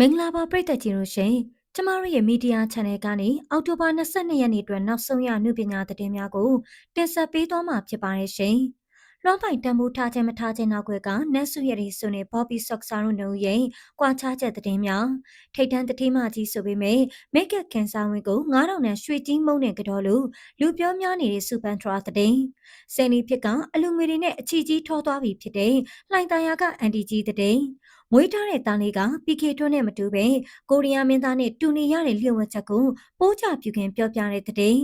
မင်္ဂလာပါပရိသတ်ကြီးတို့ရှင်ကျမတို့ရဲ့မီဒီယာ channel ကနေအောက်တိုဘာ22ရက်နေ့အတွက်နောက်ဆုံးရနှုပညာသတင်းများကိုတင်ဆက်ပေးသွားမှာဖြစ်ပါတယ်ရှင်။လွှမ်းပိုင်တံမိုးထားခြင်းမထားခြင်းနောက်ွယ်ကနတ်စုရည်ဆိုနေ Bobby Soxa တို့နှုတ်ရဲ့ကွာခြားချက်သတင်းများထိတ်တန်းတတိမကြီးဆိုပေမဲ့မိတ်ကခင်စာဝင်ကို9000နဲ့ရွှေကြီးမုံနဲ့ကြော်လို့လူပြောများနေတဲ့စူပန်ထရာသတင်းဆယ်လီဖြစ်ကအလူငွေတွေနဲ့အချီကြီးထောသွားပြီဖြစ်တဲ့လှိုင်တန်ယာကအန်တီကြီးသတင်း မွေးထားတဲ့သားလေးက PK ထွန်းနဲ့မတူပဲကိုရီးယားမင်းသားနဲ့တူနေရတဲ့လျှို့ဝှက်ချက်ကိုပိုးချပြုခင်ပြောပြတဲ့တဲ့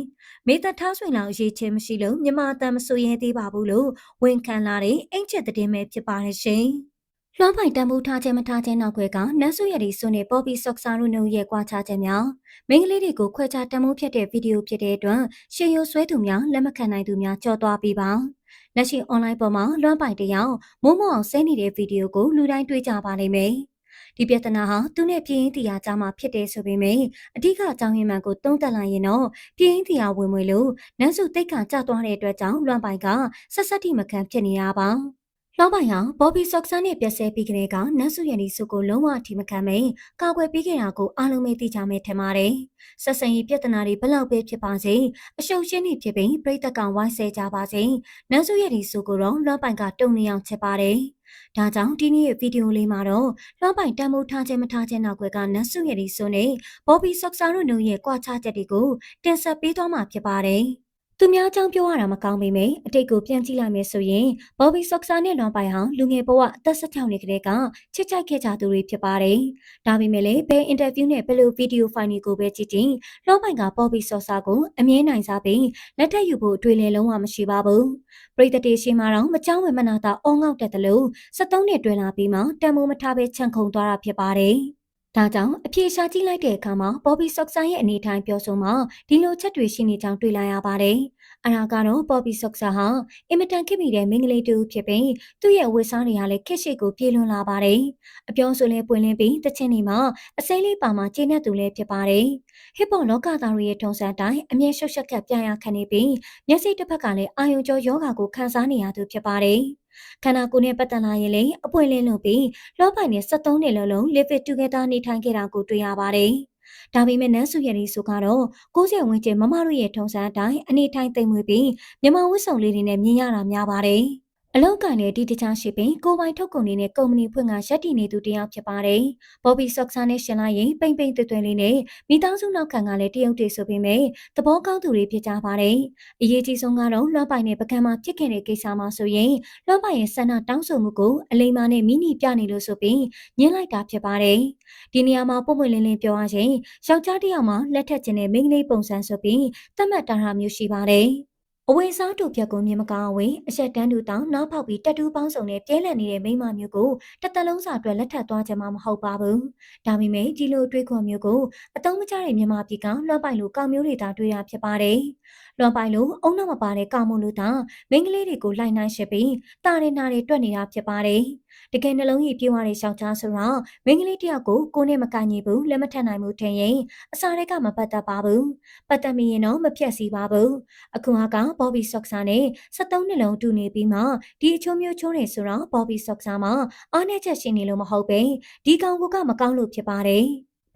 မေတ္တာထားဆွေလောက်ရေးချင်းမရှိလို့မြမအတမ်းမဆိုရဲသေးပါဘူးလို့ဝန်ခံလာတဲ့အင်ချက်တဲ့ပဲဖြစ်ပါတယ်ရှင်။လွှမ်းပိုင်တန်ဖိုးထားခြင်းမထားခြင်းနောက်ွယ်ကနတ်ဆုရည်စွန်းနဲ့ပေါ်ပီဆော့ဆာတို့နှုတ်ရဲ့ကွာခြားချက်များမိန်းကလေးတွေကိုခွဲခြားတန်ဖိုးဖြစ်တဲ့ဗီဒီယိုဖြစ်တဲ့အတွက်ရှေရိုဆွဲသူများလက်မခံနိုင်သူများကြော်သွားပြီးပါ။ လက်ရှိ online ပေါ်မှာလွှမ်းပိုင်တယောက်မိုးမောအောင်ဆဲနေတဲ့ဗီဒီယိုကိုလူတိုင်းတွေ့ကြပါလိမ့်မယ်။ဒီပြဿနာဟာသူနဲ့ပြင်းရင်တရားကြားမှာဖြစ်တယ်ဆိုပေမဲ့အဓိကအကြောင်းရင်းမှန်ကိုသုံးသပ်လိုက်ရင်တော့ပြင်းရင်တရားဝင်ဝင်လို့နန်းစုတိတ်ခါကြသွားတဲ့အတွက်ကြောင့်လွှမ်းပိုင်ကဆက်ဆက်တိမခံဖြစ်နေတာပါ။ လောပိုင်ဟာဘော်ဘီဆော့ဆန်နဲ့ပြက်ဆဲပြီးကလေးကနတ်စုရည်ဒီစုကိုလုံးဝအထီမခံမိန်ကာကွယ်ပေးခဲ့တာကိုအားလုံးပဲသိကြမယ်ထင်ပါတယ်။ဆက်ဆံရေးပြဿနာတွေဘလောက်ပဲဖြစ်ပါစေအရှုပ်ရှင်းနေဖြစ်ပြီးပြိတက်ကဝိုင်းဆဲကြပါစေ။နတ်စုရည်ဒီစုကိုတော့လောပိုင်ကတုံနေအောင်ချက်ပါတယ်။ဒါကြောင့်ဒီနေ့ရဲ့ဗီဒီယိုလေးမှာတော့လောပိုင်တံမိုးထားခြင်းမထားခြင်းနောက်ကကနတ်စုရည်ဒီစုနဲ့ဘော်ဘီဆော့ဆန်တို့ရဲ့ကွာခြားချက်တွေကိုတင်ဆက်ပေးသွားမှာဖြစ်ပါတယ်။ သူများကြောင့်ပြောရတာမကောင်းပေမဲ့အတိတ်ကိုပြန်ကြည့်လိုက်မယ်ဆိုရင်ဘော်ဘီဆော့ဆာနဲ့လွန်ပိုင်ဟောင်းလူငယ်ဘဝအသက်16နှစ်ကလေးကချစ်ကြိုက်ခဲ့ကြသူတွေဖြစ်ပါတယ်။ဒါပေမဲ့လည်းဘယ်အင်တာဗျူးနဲ့ဘယ်လိုဗီဒီယိုဖိုင်တွေကိုပဲကြည့်ကြည့်လွန်ပိုင်ကဘော်ဘီဆော့ဆာကိုအမြဲနိုင်စားပြီးလက်ထက်ယူဖို့အတွေ့အလလုံးဝမရှိပါဘူး။ပရိသတ်တေရှိမှာတော့မကြောင်းဝယ်မနာတာအောငေါက်တက်တယ်လို့73နှစ်တွင်လာပြီးမှတံမိုးမထားပဲခြံခုံသွားတာဖြစ်ပါတယ်။ ဒါကြောင့်အပြေရှာကြည့်လိုက်တဲ့အခါမှာဘော်ဘီဆော့ဆန်ရဲ့အနေထိုင်ပြောဆိုမှဒီလိုချက်တွေရှိနေကြောင်းတွေ့လာရပါတယ်။အရာကတော့ဘော်ဘီဆော့ဆန်ဟာအင်မတန်ခင်မိတဲ့မိန်းကလေးတူဖြစ်ပြီးသူ့ရဲ့ဝတ်စားတွေကလည်းခက်ရှိကိုပြေလွန်လာပါတယ်။အပြောဆိုလဲပွင့်လင်းပြီးတချင်းတွေမှာအစိမ့်လေးပါမှကျင်းတဲ့သူလည်းဖြစ်ပါတယ်။ဟစ်ပေါ်လောကသားတွေရဲ့ထုံစံတိုင်းအမြဲရှုပ်ရှက်ကပြန်ရခံနေပြီးမျက်စိတစ်ဖက်ကလည်းအာယုံကျော်ယောဂါကိုခံစားနေရသူဖြစ်ပါတယ်။ ခန္ဓာကိုယ်နဲ့ပတ်သက်လာရင်လည်းအပွင့်လင်းလို့ပြီးလောပိုင်နဲ့73နှစ်လုံးလုံး live it together နေထိုင်ခဲ့တာကိုတွေ့ရပါတယ်။ဒါပေမဲ့နန်းစုရည်ဆိုကတော့90ဝန်းကျင်မမတို့ရဲ့ထုံစံအတိုင်းအနေထိုင်သိမ့်မွေပြီးမြန်မာဝတ်စုံလေးတွေနဲ့မြင်ရတာများပါတယ်။ အလောက်ကန်နဲ့ဒီတခြားရှိပင်ကိုပိုင်ထုတ်ကုန်နေတဲ့ကုမ္ပဏီဖွင့်ကရက်တည်နေသူတယောက်ဖြစ်ပါတယ်။ဘော်ဘီဆော့ဆာနဲ့ရှင်လာရင်ပိမ့်ပိမ့်တွတွလေးနဲ့မိသားစုနောက်ခံကလည်းတရုတ်တွေဆိုပေမဲ့သဘောကောင်းသူတွေဖြစ်ကြပါတယ်။အရေးကြီးဆုံးကတော့လွှမ်းပိုင်နဲ့ပကံမှာဖြစ်ခဲ့တဲ့ကိစ္စမှာဆိုရင်လွှမ်းပိုင်ရဲ့ဆန္ဒတောင်းဆိုမှုကိုအလိမ္မာနဲ့မိနီပြနေလို့ဆိုပြီးညှင်းလိုက်တာဖြစ်ပါတယ်။ဒီနေရာမှာပုံမှန်လင်းလင်းပြောရရင်ယောက်ျားတစ်ယောက်မှလက်ထက်ခြင်းနဲ့မိန်းကလေးပုံစံဆိုပြီးသတ်မှတ်တာမျိုးရှိပါတယ်။ အဝေစားတူပြက်ကိုမြင်မကောင်းဝင်အဆက်တန်းတူတောင်နောက်ဖောက်ပြီးတက်တူးပေါင်းစုံနဲ့ပြဲလည်နေတဲ့မိမမျိုးကိုတစ်သက်လုံးစာအတွက်လက်ထပ်သွားကြမှာမဟုတ်ပါဘူး။ဒါပေမဲ့ဒီလိုတွေးခေါ်မျိုးကိုအတုံးမကျတဲ့မြန်မာပြည်ကလွှတ်ပိုင်လိုကောင်မျိုးတွေသာတွေ့ရဖြစ်ပါတယ်။ လွှတ်ပိုင်လိုအုံနောက်မပါတဲ့ကောင်မို့လို့သာမိန်းကလေးတွေကိုလိုက်နိုင်ရှိပြီးတာရနာတွေတွက်နေတာဖြစ်ပါတယ်။တကယ်နှလုံးရည်ပြေဝတဲ့ယောက်ျားဆိုတော့မိန်းကလေးတယောက်ကိုကိုနဲ့မကညီဘူးလက်မထပ်နိုင်ဘူးထင်ရင်အစားတွေကမပတ်သက်ပါဘူးပတ်သက်မိရင်တော့မဖြတ်စီပါဘူးအခုဟာကဘော်ဘီဆော့ဆာနဲ့73နှစ်လုံးတူနေပြီးမှဒီအချိုးမျိုးချိုးနေဆိုတော့ဘော်ဘီဆော့ဆာမှာအားနည်းချက်ရှိနေလို့မဟုတ်ပဲဒီကောင်ကမကောင်းလို့ဖြစ်ပါတယ်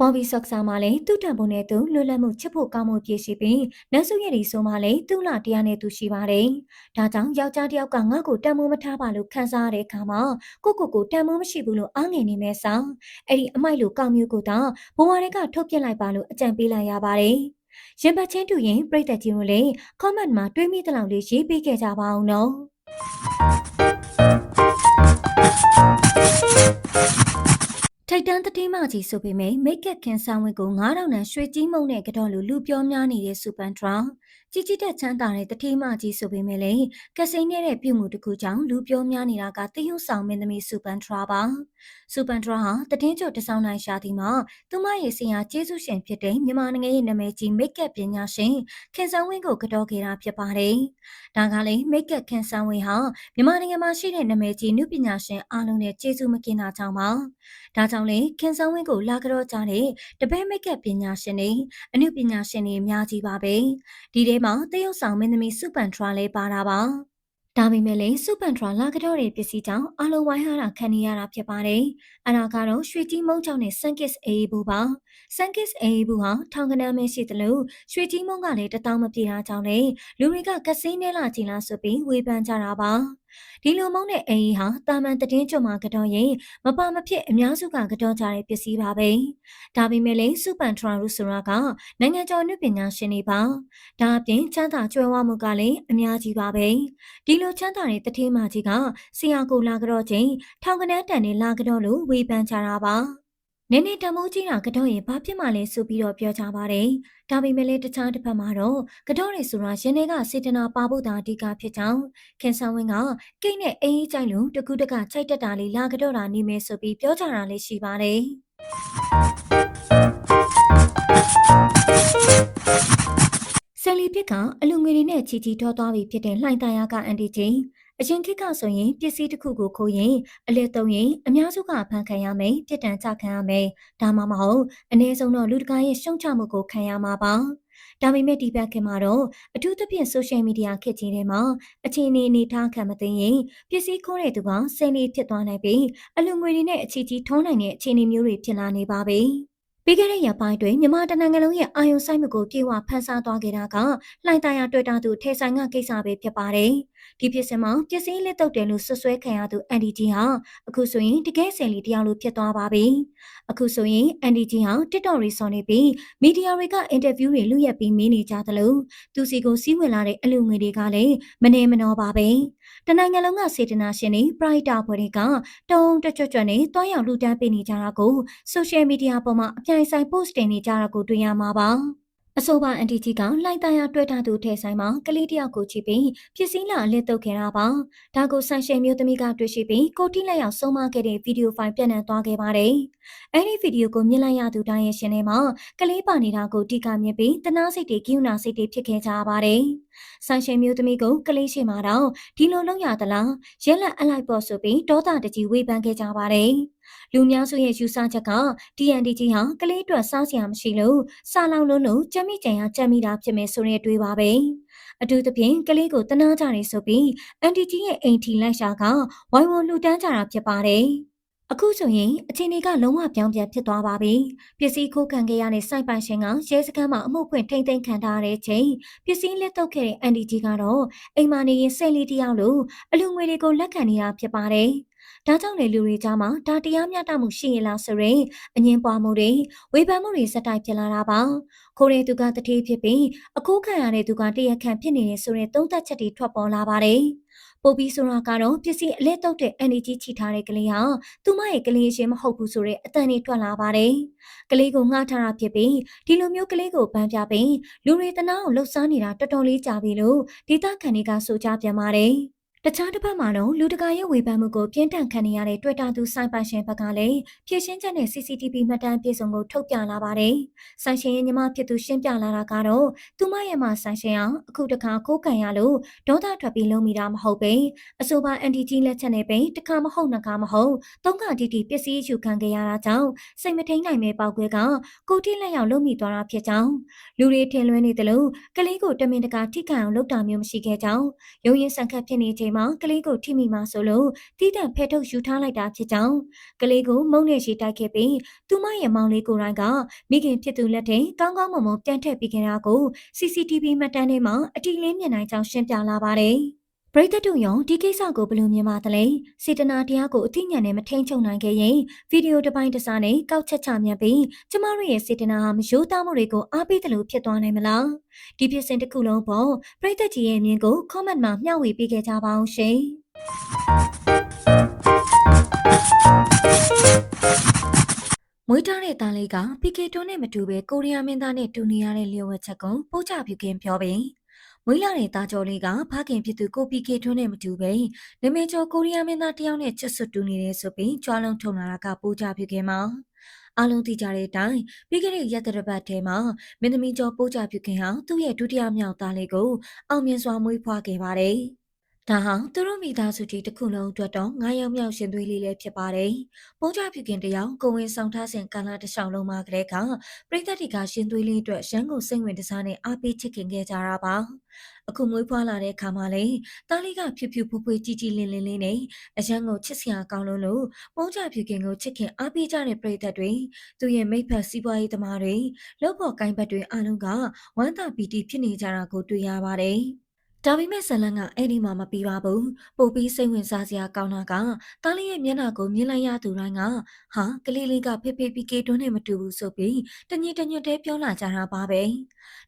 ဘော်ဘီဆော့ဆာမှာလည်းသူ့တံပုံနဲ့သူလွတ်လပ်မှုချစ်ဖို့ကောင်းမှုပြည့်ရှိပြီးနတ်စုရဲ့ဒီဆိုမှလည်းသူ့လာတရားနဲ့သူရှိပါတယ်။ဒါကြောင့်ယောက်ျားတစ်ယောက်ကငါ့ကိုတံမိုးမထားပါလို့ခံစားရတဲ့အခါမှာကိုကိုကိုတံမိုးမရှိဘူးလို့အားငယ်နေမဲ့ဆောင်အဲ့ဒီအမိုက်လိုကောင်းမျိုးကိုတော့ဘဝတွေကထုတ်ပြလိုက်ပါလို့အကြံပေးလိုက်ရပါတယ်။ရင်ပတ်ချင်းတူရင်ပြိတ္တကြီးတို့လည်း comment မှာတွေးမိတဲ့လောက်လေးရေးပေးခဲ့ကြပါအောင်နော်။ ထိုက်တန်းတတိမကြီးဆိုပေမဲ့မိတ်ကက်ခင်ဆောင်ဝင်းကို9000တန်ရွှေကြီးမုံနဲ့ကတော့လူလူပြောများနေတဲ့စူပန်ထရာကြီးကြီးတက်ချမ်းသာတဲ့တတိမကြီးဆိုပေမဲ့လည်းကစိမ်းနေတဲ့ပြုမှုတစ်ခုကြောင့်လူပြောများနေတာကတရုတ်ဆောင်မင်းသမီးစူပန်ထရာပါစူပန်ထရာဟာတည်င်းကျော်တစောင်းနိုင်ရှာသည်မှာသူမရဲ့ဆရာကျေးဇူးရှင်ဖြစ်တဲ့မြန်မာနိုင်ငံရဲ့နာမည်ကြီးမိတ်ကက်ပညာရှင်ခင်ဆောင်ဝင်းကိုကတော့ခဲ့တာဖြစ်ပါတယ်ဒါကလည်းမိတ်ကက်ခင်ဆောင်ဝင်းဟာမြန်မာနိုင်ငံမှာရှိတဲ့နာမည်ကြီးနုပညာရှင်အားလုံးနဲ့ကျေးဇူးမကင်းတာကြောင့်ပါဒါကြောင့်လေခင်ဆောင်ဝင်းကိုလာကြောကြတဲ့တပည့်မိတ်ကပညာရှင်တွေအနုပညာရှင်တွေအများကြီးပါပဲဒီထဲမှာတရုတ်ဆောင်မင်းသမီးစုပန်ထရာလေးပါတာပါ ဒါပေမဲ့လည်းစူပန်ထရာလာကတော့တဲ့ပစ္စည်းကြောင့်အလုံးဝိုင်းဟာတာခံနေရတာဖြစ်ပါတယ်။အဲဒါကတော့ရွှေကြီးမုံချောင်းနဲ့ဆန်ကစ်အေးဘူးပါ။ဆန်ကစ်အေးဘူးဟာထောင်ကနမ်းမဲရှိတယ်လို့ရွှေကြီးမုံကလည်းတထောင်မပြေတာကြောင့်လေလူတွေကကစင်းနေလာကြည်လားဆိုပြီးဝေဖန်ကြတာပါ။ဒီလိုမုံတဲ့အေးဟာတာမန်တည်င်းကြုံမှာကတော့ရင်မပါမဖြစ်အများစုကကတော့ကြတဲ့ပစ္စည်းပါပဲ။ဒါပေမဲ့လည်းစူပန်ထရာရူဆိုတာကနိုင်ငံကျော်နုပညာရှင်တွေပါ။ဒါအပြင်ချမ်းသာကြွယ်ဝမှုကလည်းအများကြီးပါပဲ။ဒီလိုချမ်းသာတဲ့တထေးမကြီးကဆရာကိုလာကြောချင်းထောင်ကနန်းတန်နဲ့လာကြောလို့ဝေဖန်ကြတာပါ။ နည်းနည်းတမိုးကြီးတာကတော့ရင်ဘာဖြစ်မှလဲဆိုပြီးတော့ပြောကြပါတယ်။ဒါပေမဲ့လည်းတခြားတစ်ဖက်မှာတော့ကတော့ရဆိုတာရင်းတွေကစေတနာပါဖို့တာအဓိကဖြစ်ကြောင်းခင်ဆန်ဝင်းကကိတ်နဲ့အေးအေးကြိုက်လို့တကူတကချိုက်တက်တာလေးလာကတော့တာနေမယ်ဆိုပြီးပြောကြတာလေးရှိပါတယ်။ဆယ်လီပစ်ကအလူငွေတွေနဲ့ချီချီထောသွားပြီးဖြစ်တဲ့လှိုင်တရာကအန်တီချင်း အရင်ခေတ်ကဆိုရင်ပစ္စည်းတစ်ခုကိုခိုးရင်အလက်သုံးရင်အများစုကဖန်ခံရမယ်ပြစ်ဒဏ်ချခံရမယ်ဒါမှမဟုတ်အနည်းဆုံးတော့လူတကာရဲ့ရှုံချမှုကိုခံရမှာပါဒါပေမဲ့ဒီဘက်ခင်မှာတော့အထူးသဖြင့် social media ခေတ်ကြီးထဲမှာအခြေအနေအနေထားခံမသိရင်ပစ္စည်းခိုးတဲ့သူကဆယ်လီဖြစ်သွားနိုင်ပြီးအလူငွေတွေနဲ့အချီချီထုံးနိုင်တဲ့အခြေအနေမျိုးတွေဖြစ်လာနေပါပြီ။ ပြီးခဲ့တဲ့ရက်ပိုင်းတွင်မြန်မာတနိုင်ငံလုံးရဲ့အာယုံဆိုင်မှုကိုပြေဝဖန်ဆားသွားခဲ့တာကလှိုင်သာယာတွေ့တာသူထေဆိုင်ကကိစ္စပဲဖြစ်ပါတယ်။ဒီဖြစ်စဉ်မှာပစ္စည်းလက်တုပ်တယ်လို့ဆွဆွဲခံရသူ NDG ဟာအခုဆိုရင်တကယ်ဆယ်လီတရားလိုဖြစ်သွားပါပြီ။အခုဆိုရင် NDG ဟာ TikTok ရီဆော်နေပြီးမီဒီယာတွေကအင်တာဗျူးတွေလူရက်ပြီးမင်းနေကြသလိုသူစီကိုစီးဝင်လာတဲ့အလူငွေတွေကလည်းမနေမနှောပါပဲ။ တနိုင်ငံလုံးကစေတနာရှင်တွေပရိုက်တာဖွဲ့တွေကတုံးတကြွကြွနဲ့တွားရောက်လူတန်းပေးနေကြတာကိုဆိုရှယ်မီဒီယာပေါ်မှာအပြိုင်ဆိုင် post တင်နေကြတာကိုတွေ့ရမှာပါ အဆိုပါအန်တီကြီးကလိုက်တရတွေ့ထားသူထဲဆိုင်မှာကလေးတယောက်ကိုချီပြီးဖြစ်စည်းလာအလစ်တုတ်ခဲ့တာပါ။ဒါကိုဆန်ရှယ်မျိုးသမီးကတွေ့ရှိပြီးကိုတိလက်ရောက်ဆုံးမခဲ့တဲ့ဗီဒီယိုဖိုင်ပြန့်နှံ့သွားခဲ့ပါတယ်။အဲဒီဗီဒီယိုကိုမြင်လိုက်ရသူတိုင်းရဲ့ရှင်ထဲမှာကလေးပါနေတာကိုတိကမြင်ပြီးတနာစိတ်တွေကိူနာစိတ်တွေဖြစ်ခဲ့ကြပါတယ်။ဆန်ရှယ်မျိုးသမီးကိုကလေးရှိမှတော့ဒီလိုလုံးရသလားရဲလက်အလိုက်ပေါ်ဆိုပြီးဒေါသတကြီးဝေဖန်ခဲ့ကြပါတယ်။ လူများစုရဲ့ယူဆချက်က TND ကြီးဟာကလေးအတွက်စားစရာမရှိလို့စားလောင်လုံးလို့ကြက်မိကြံရကြက်မိတာဖြစ်မယ်ဆိုတဲ့အတွေးပါပဲအထူးသဖြင့်ကလေးကိုတနာကြနေဆိုပြီးအန်တီကြီးရဲ့အိမ်ထီလိုက်ရှာကဝိုင်ဝန်းလှူဒန်းကြတာဖြစ်ပါတယ်အခုဆိုရင်အချိန်တွေကလုံးဝပြောင်းပြန်ဖြစ်သွားပါပြီ။ပစ္စည်းခိုးခံခဲ့ရတဲ့စိုက်ပိုင်ရှင်ကရဲစခန်းမှာအမှုဖွင့်ထိမ့်သိမ်းခံထားတဲ့ချိန်ပစ္စည်းလက်တော့ခဲ့တဲ့အန်ဒီကြီးကတော့အိမ်မာနေရင်ဆယ်လီတယောက်လိုအလူငွေတွေကိုလက်ခံနေတာဖြစ်ပါတယ်။ ဒါကြောင့်လေလူတွေကြားမှာဒါတရားမျှတမှုရှိရလားဆိုရင်အငင်းပွားမှုတွေဝေဖန်မှုတွေစတိုက်ဖြစ်လာတာပါခိုးတဲ့သူကတတိဖြစ်ပြီးအခိုးခံရတဲ့သူကတရခံဖြစ်နေတယ်ဆိုတဲ့သုံးသက်ချက်တွေထွက်ပေါ်လာပါတယ်ပို့ပြီးဆိုတာကတော့ပစ္စည်းအလဲတုတ်တဲ့ energy ချီထားတဲ့ကလေးဟာသူမရဲ့ကလေးရှင်မဟုတ်ဘူးဆိုတဲ့အတန်တွေထွက်လာပါတယ်။ကလေးကိုငှားထားတာဖြစ်ပြီးဒီလိုမျိုးကလေးကိုပန်းပြပြီးလူတွေတနာအောင်လှုပ်ရှားနေတာတော်တော်လေးကြာပြီလို့ဒေသခံတွေကဆိုကြပြန်ပါတယ်။ တခြားတစ်ဖက်မှာတော့လူတကာရဲ့ဝေဖန်မှုကိုပြင်းထန်ခံနေရတဲ့ Twitter သူစိုင်းပိုင်ရှင်ဘက်ကလည်းဖြည့်ရှင်းချက်နဲ့ CCTV မှတ်တမ်းပြေဆုံးကိုထုတ်ပြလာပါတယ်။စိုင်းရှင်ရဲ့ညီမဖြစ်သူရှင်းပြလာတာကတော့သူမရဲ့မစိုင်းရှင်ဟာအခုတခါကိုးကန်ရလို့ဒေါသထွက်ပြီးလုံးမိတာမဟုတ်ပဲအဆိုပါ NTG လက်ချက်နဲ့ပဲတခါမဟုတ်နှစ်ခါမဟုတ်သုံးခါတိတိပစ္စည်းယူခံခဲ့ရတာကြောင့်စိတ်မထိန်နိုင်မဲ့ပေါက်ကွဲကကိုတိလက်ရောက်လုံးမိသွားတာဖြစ်ကြောင်းလူတွေထင်လွဲနေတယ်လို့ကလေးကိုတမင်တကာထိခံအောင်လုပ်တာမျိုးမရှိခဲ့ကြောင်းရုံရင်ဆန်ခတ်ဖြစ်နေချိန်မှာကလေးကိုထိမိမှာဆိုလို့တီးတန့်ဖဲထုတ်ယူထားလိုက်တာဖြစ်ကြောင်းကလေးကိုမုံနဲ့ရှိတိုက်ခဲ့ပြီးသူမရဲ့မောင်လေးကိုယ်တိုင်ကမိခင်ဖြစ်သူလက်ထဲကောင်းကောင်းမွန်မွန်ပြန်ထည့်ပေးခဲ့တာကို CCTV မှတ်တမ်းထဲမှာအတီလင်းမြင်နိုင်ကြောင်းရှင်းပြလာပါတယ် ပရိသတ်တို့ရောဒီကိစ္စကိုဘယ်လိုမြင်ပါသလဲစေတနာတရားကိုအသိဉာဏ်နဲ့မထိန်ချုပ်နိုင်ခဲ့ရင်ဗီဒီယိုတစ်ပိုင်းတစ်စားနဲ့ကောက်ချက်ချမြန်ပြီးကျမတို့ရဲ့စေတနာဟာမရိုးသားမှုတွေကိုအားပေးတယ်လို့ဖြစ်သွားနိုင်မလားဒီဖြစ်စဉ်တစ်ခုလုံးပေါ်ပရိသတ်ကြီးရဲ့အမြင်ကို comment မှာမျှဝေပေးခဲ့ကြပါအောင်ရှင်မွေးထားတဲ့သားလေးကပီကေတွန်းနဲ့မတူပဲကိုရီးယားမင်းသားနဲ့တူနေရတဲ့လျှို့ဝှက်ချက်ကိုပို့ချပြုခင်ပြောပြီး မွေးလာတဲ့သားကျော်လေးကဖခင်ဖြစ်သူကိုပီကေထွန်းနဲ့မတူပဲနမေကျော်ကိုရီးယားမင်းသားတယောက်နဲ့ချစ်စွတ်တူနေတယ်ဆိုပြီးကြွားလုံးထုံလာတာကပိုးကြဖြစ်ခင်မှာအလုံးသိကြတဲ့အတိုင်းပြီးခဲ့တဲ့ရက်တရပတ်ထဲမှာမင်းသမီးကျော်ပိုးကြပြုခင်ဟာသူ့ရဲ့ဒုတိယမြောက်သားလေးကိုအောင်မြင်စွာမွေးဖွားခဲ့ပါတယ် ဒါဟာသူတို့မိသားစုကြီးတစ်ခုလုံးအတွက်တော့ငါးယောက်မြောက်ရှင်သွေးလေးလည်းဖြစ်ပါတယ်။ပိုးကြပြုခင်တယောက်ကိုဝင်ဆောင်ထားစဉ်ကာလတစ်လျှောက်လုံးမှာကလေးကပရိသတ်တွေကရှင်သွေးလေးအတွက်ရန်ကုန်စိတ်ဝင်တစားနဲ့အားပေးချစ်ခင်ခဲ့ကြတာပါ။အခုမွေးဖွားလာတဲ့အခါမှာလေတားလေးကဖြူဖြူဖွေးဖွေးကြီးကြီးလင်းလင်းလေးနဲ့အရန်ကိုချစ်စရာကောင်းလို့လို့ပိုးကြပြုခင်ကိုချစ်ခင်အားပေးကြတဲ့ပရိသတ်တွေသူရဲ့မိဖက်စီးပွားရေးသမားတွေလောက်ဖို့ကိုင်းဘက်တွေအားလုံးကဝမ်းသာပီတိဖြစ်နေကြတာကိုတွေ့ရပါတယ်။ ဒါပေမဲ့ဇလန်ကအဲ့ဒီမှာမပြီးပါဘူးပို့ပြီးစိတ်ဝင်စားစရာကောင်းတာကတားလေးရဲ့မျက်နှာကိုမြင်လိုက်ရသူတိုင်းကဟာကလေးလေးကဖေဖေပီကေတွန်းနဲ့မတူဘူးဆိုပြီးတညစ်တညွတ်တဲပြောလာကြတာပါပဲ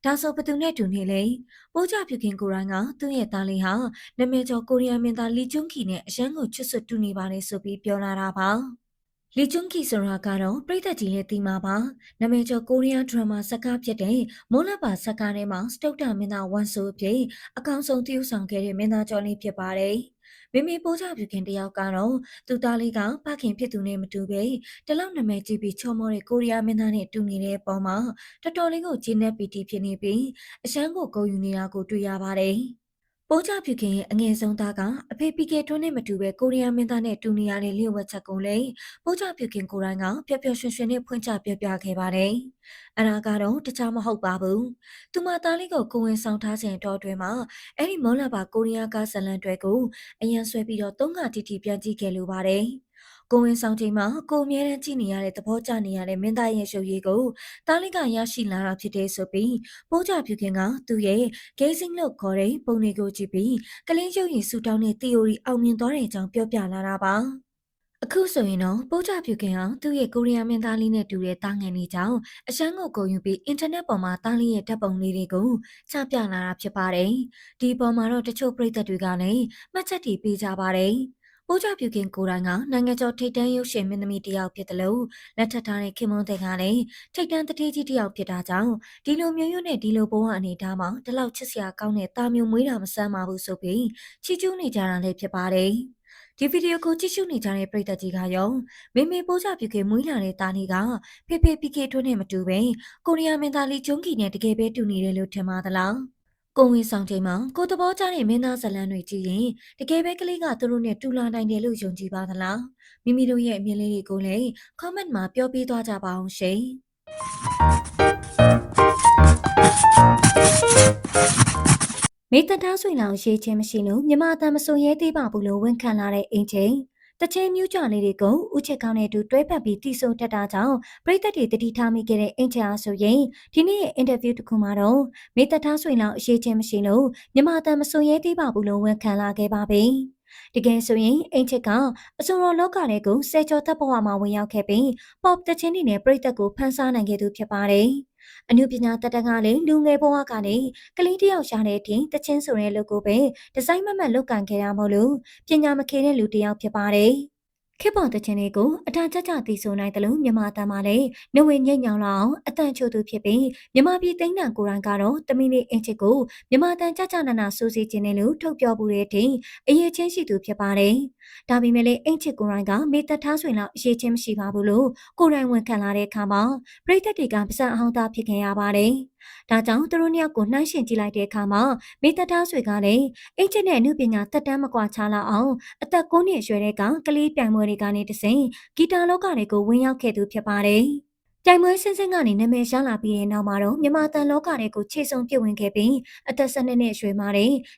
ဒါဆိုဘသူနဲ့တူနေလဲပိုးကြပြုခင်ကိုရိုင်းကသူ့ရဲ့တားလေးဟာနာမည်ကျော်ကိုရီးယားမင်းသားလီကျွန်းကီနဲ့အရန်ကိုချစ်ဆွတ်တူနေပါလေဆိုပြီးပြောလာတာပါ လီကျွန်းကီဆိုတာကတော့ပြည်သက်ကြီးလည်းသိမှာပါနာမည်ကျော်ကိုရီးယားဒရမာဇာတ်ကားဖြစ်တဲ့မိုးလပါဇာတ်ကားထဲမှာစတုတ်တာမင်းသားဝန်ဆိုအဖြစ်အကောင်ဆုံးတည်ဆောင်ခဲ့တဲ့မင်းသားကျော်လေးဖြစ်ပါတယ်မိမိပိုးကြပြုခင်တယောက်ကတော့သူသားလေးကဖခင်ဖြစ်သူနဲ့မတူပဲတလောက်နာမည်ကြီးပြီးချောမောတဲ့ကိုရီးယားမင်းသားနဲ့တူနေတဲ့ပုံမှာတော်တော်လေးကိုဂျင်းနဲ့ပီတီဖြစ်နေပြီးအရှမ်းကိုဂုံယူနေတာကိုတွေ့ရပါတယ် ပိုးကြဖြူခင်ရဲ့အငယ်ဆုံးသားကအဖေပီကေထွန်းနဲ့မတူပဲကိုရီးယားမင်းသားနဲ့တူနေရတဲ့လျှို့ဝှက်ချက်ကိုလည်းပိုးကြဖြူခင်ကိုယ်တိုင်ကပျော်ပျော်ရွှင်ရွှင်နဲ့ဖွင့်ချပြပြခဲ့ပါတယ်။အရာကတော့တခြားမဟုတ်ပါဘူး။သူမသားလေးကိုကိုဝင်ဆောင်ထားစဉ်တော့တွင်မှာအဲ့ဒီမောလာပါကိုရီးယားကဇလန်တွေကိုအရန်ဆွဲပြီးတော့သုံးခါတီတီပြန်ကြည့်ခဲ့လိုပါတယ်။ ကိုဝင်ဆောင်ချိန်မှာကိုအမြဲတမ်းကြည့်နေရတဲ့သဘောကျနေရတဲ့မင်းသားရဲ့ရှုပ်ရည်ကိုတားလီကရရှိလာတာဖြစ်တဲ့ဆိုပြီးပိုးကြဖြူခင်ကသူ့ရဲ့ဂိမ်းစင်းလို့ခေါ်တဲ့ပုံတွေကိုကြည့်ပြီးကလင်းရုပ်ရည်ဆူတောင်းတဲ့ theory အောင်မြင်သွားတဲ့အကြောင်းပြောပြလာတာပါအခုဆိုရင်တော့ပိုးကြပြုခင်အောင်သူ့ရဲ့ကိုရီးယားမင်းသားလေးနဲ့တူတဲ့တားငယ်လေးကြောင့်အရှမ်းကိုကုန်ယူပြီးအင်တာနက်ပေါ်မှာတားလေးရဲ့ဓာတ်ပုံလေးတွေကိုချပြလာတာဖြစ်ပါတယ်။ဒီပေါ်မှာတော့တချို့ပရိသတ်တွေကလည်းမှတ်ချက်တွေပေးကြပါတယ်။ ပိုးကြပြုခင်ကိုယ်တိုင်ကနိုင်ငံကျော်ထိတ်တန်းရုပ်ရှင်မင်းသမီးတစ်ယောက်ဖြစ်တယ်လို့လက်ထပ်ထားတဲ့ခင်မွန်းတဲ့ကလည်းထိတ်တန်းတတိကြီးတစ်ယောက်ဖြစ်တာကြောင့်ဒီလိုမျိုးရွနဲ့ဒီလိုဘဝအနေထားမှာဒီလောက်ချစ်စရာကောင်းတဲ့တာမျိုးမွေးတာမဆန်းပါဘူးဆိုပြီးချီးကျူးနေကြတာလည်းဖြစ်ပါတယ်ဒီဗီဒီယိုကိုကြည့်ရှုနေကြတဲ့ပရိသတ်ကြီးကရောမေမေပိုးကြပြုခေမွေးလာတဲ့တာလီကဖေဖေပီကေထွန်းနဲ့မတူပဲကိုရီးယားမင်းသားလီဂျွန်ကီနဲ့တကယ်ပဲတူနေတယ်လို့ထင်ပါသလား ကိုဝင်ဆောင်ချိန်မှာကိုသဘောကျတဲ့မင်းသားဇလန်းတွေကြည့်ရင်တကယ်ပဲကလေးကသူတို့နဲ့တူလာနိုင်တယ်လို့ယုံကြည်ပါသလားမိမိတို့ရဲ့အမြင်လေးတွေကိုလည်း comment မှာပြောပြသွားကြပါအောင်ရှင်မိတသားဆွေလောင်ရေးချင်းမရှိလို့မြမအတန်မဆိုရဲသေးပါဘူးလို့ဝန်ခံလာတဲ့အင်ချင်း တချင်းမြူးကြလေးတွေကိုဥချက်ကောင်းနဲ့တူတွဲပတ်ပြီးတီဆိုတက်တာကြောင့်ပြည်သက်တွေတတိထားမိခဲ့တဲ့အင်ချာဆိုရင်ဒီနေ့ရဲ့အင်တာဗျူးတစ်ခုမှာတော့မေတ္တာဆွေလောက်အရေးချင်းမရှိလို့မြမတန်မစွန်ရဲသေးပါဘူးလို့ဝန်ခံလာခဲ့ပါပြီ။တကယ်ဆိုရင်အင်ချစ်ကအစုံတော်လောကထဲကိုဆယ်ကျော်သက်ဘဝမှာဝင်ရောက်ခဲ့ပြီး pop တချင်းတွေနဲ့ပြည်သက်ကိုဖန်ဆားနိုင်ခဲ့သူဖြစ်ပါတယ်။ အမှုပညာတတကလည်းလူငယ်ဘဝကနေကလေးတယောက်ရှာတဲ့အပြင်တချင်းဆိုတဲ့လူကိုပဲဒီဇိုင်းမမတ်လုပ်ကန်ခဲ့တာမဟုတ်လို့ပညာမခေတဲ့လူတယောက်ဖြစ်ပါတယ်ခေတ်ပေါ်တခြင်းလေးကိုအတန်ကြကြသိဆိုနိုင်တယ်လို့မြမတမ်းပါလေနဝေညိတ်ညောင်လောက်အတန်ချို့သူဖြစ်ပြီးမြမပြည်သိန်းတန်ကိုရိုင်းကတော့တမီလေးအင်ချစ်ကိုမြမတန်ကြကြနာနာစိုးစီခြင်းနဲ့လို့ထုတ်ပြောမှုတဲ့အထိအရေးချင်းရှိသူဖြစ်ပါတယ် ဒါပေမဲ့လည်းအင်ချစ်ကိုရိုင်းကမေတ္တာထားဆွေလောက်အရေးချင်းမရှိပါဘူးလို့ကိုရိုင်းဝန်ခံလာတဲ့အခါမှာပြည်သက်တွေကပစံအဟောင်းသားဖြစ်ခဲ့ရပါတယ်ဒါကြောင့်သူတို့နှစ်ယောက်ကိုနှိုင်းယှဉ်ကြည့်လိုက်တဲ့အခါမှာမေတ္တာဆွေကလည်းအင်ချစ်နဲ့အမှုပညာတက်တမ်းမကွာခြားလောက်အောင်အသက်9နှစ်အရွယ်တဲ့ကကလေးပြိုင်ပွဲတွေကနေတစဉ်ဂီတာလောကတွေကိုဝင်ရောက်ခဲ့သူဖြစ်ပါတယ်။ တိုင်မွေးစင်းစင်းကနေနာမည်ရလာပြီးတဲ့နောက်မှာတော့မြန်မာတန်လောကတွေကိုခြေစုံပြစ်ဝင်ခဲ့ပြီးအသက်၁၂နှစ်အရွယ်မှာ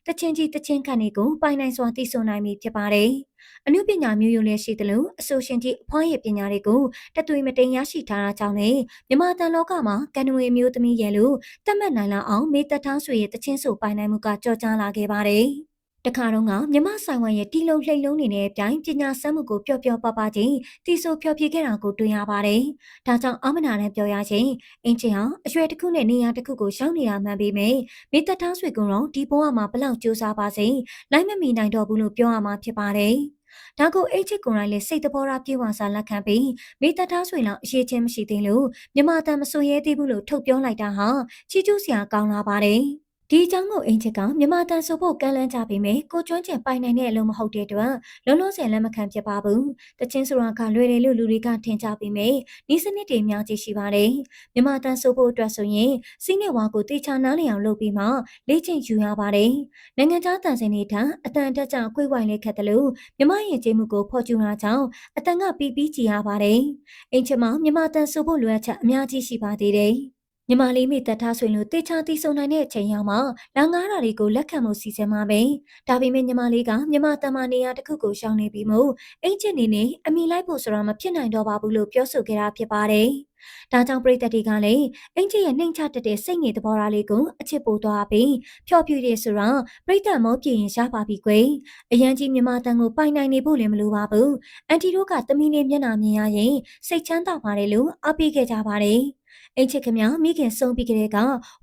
တချင်းကြီးတချင်းခန့်တွေကိုပိုင်နိုင်စွာသိဆိုနိုင်ပြီဖြစ်ပါတယ်။အမှုပညာမျိုးရိုးလည်းရှိသလိုအဆိုရှင်ကြီးအဖွားရဲ့ပညာတွေကိုတသွေးမတိမ်ရရှိထားတာကြောင့်လေမြန်မာတန်လောကမှာကန်နဝေမျိုးသမီးရဲ့လို့တတ်မှတ်နိုင်လောက်အောင်မေတ္တာထားဆွေရဲ့တချင်းဆိုပိုင်နိုင်မှုကကြော်ကြားလာခဲ့ပါတယ်။ တခါတော့ကမြမဆိုင်ဝမ်ရဲ့တီလုံးလှိတ်လုံးနေတဲ့အပြိုင်ပညာစမ်းမှုကိုပျော့ပျော့ပပချင်းတီဆိုဖျော်ဖြေခဲ့တာကိုတွေ့ရပါတယ်။ဒါကြောင့်အမနာနဲ့ပြောရချင်းအင်ချင်အောင်အရွယ်တစ်ခုနဲ့နေရာတစ်ခုကိုရှောင်းနေတာမှန်ပေမဲ့မိသက်သားဆွေကတော့ဒီဘဝမှာဘလောက်ကြိုးစားပါစေလိုက်မမီနိုင်တော့ဘူးလို့ပြောရမှာဖြစ်ပါတယ်။ဒါကိုအိတ်ချစ်ကိုယ်တိုင်လည်းစိတ်တဘောထားပြေဝစာလက်ခံပြီးမိသက်သားဆွေလောက်အရေးချင်းမရှိသေးလို့မြမတန်မစွန်ရဲသေးဘူးလို့ထုတ်ပြောလိုက်တာဟာချီကျူးစရာကောင်းလာပါတယ်။ ဒီအကြောင်းကိုအင်ချစ်ကမြန်မာတန်ဆိုဖို့ကမ်းလှမ်းကြပေမဲ့ကိုကျွမ်းကျင်ပိုင်နိုင်တဲ့အလုံးမဟုတ်တဲ့အတွက်လုံးလုံးစင်လက်မခံဖြစ်ပါဘူး။တချင်းဆိုတာကလွယ်တယ်လို့လူတွေကထင်ကြပေမဲ့ဤစနစ်တွေအများကြီးရှိပါတယ်။မြန်မာတန်ဆိုဖို့အတွက်ဆိုရင်စီးနေဝါကိုတေချာနားလည်အောင်လုပ်ပြီးမှလေ့ကျင့်ယူရပါတယ်။နိုင်ငံခြားတန်စင်တွေထံအတန်တက်ကြအကွေ့ဝိုင်လေးခတ်တယ်လို့မြမရင်ကျေးမှုကိုဖော်ကျူတာကြောင့်အတန်ကပြီးပြီးကြည်ရပါတယ်။အင်ချစ်မှာမြန်မာတန်ဆိုဖို့လိုအပ်ချက်အများကြီးရှိပါသေးတယ်။ ညီမလေးမိသက်ထားဆိုရင်လို့တေချာတီဆုံနိုင်တဲ့အချိန်ရောက်မှလာငားတာတွေကိုလက်ခံမှုစီစဉ်မှာပဲ။ဒါပေမဲ့ညီမလေးကညီမတမနေရာတစ်ခုကိုရှောင်နေပြီးမို့အိမ်ချစ်နေနေအမိလိုက်ဖို့ဆိုတာမဖြစ်နိုင်တော့ပါဘူးလို့ပြောဆိုခဲ့တာဖြစ်ပါတယ်။ဒါကြောင့်ပြည်သက်တွေကလည်းအင်ချစ်ရဲ့နှိမ်ချတတ်တဲ့စိတ်ငြိမ်သဘောထားလေးကိုအချစ်ပို့သွားပြီးဖျော်ဖြူရဆိုတော့ပြည်သက်မောပြင်းရင်ရပါပြီကွယ်အရန်ကြီးမြမတန်ကိုပိုင်နိုင်နေဖို့လည်းမလိုပါဘူးအန်တီတို့ကတမီးလေးမျက်နှာမြင်ရရင်စိတ်ချမ်းသာပါတယ်လို့အားပေးခဲ့ကြပါတယ် အိမ်ချစ်ခမမိခင်ဆုံးပြီးကလေးက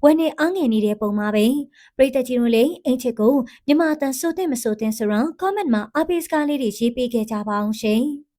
ဝယ်နေအားငယ်နေတဲ့ပုံမှာပဲပရိသတ်ကြီးတို့လည်းအိမ်ချစ်ကိုမြမတန်ဆိုတဲ့မဆိုတဲ့ဆိုတော့ comment မှာအားပေးစကားလေးတွေရေးပေးခဲ့ကြပါအောင်ရှင်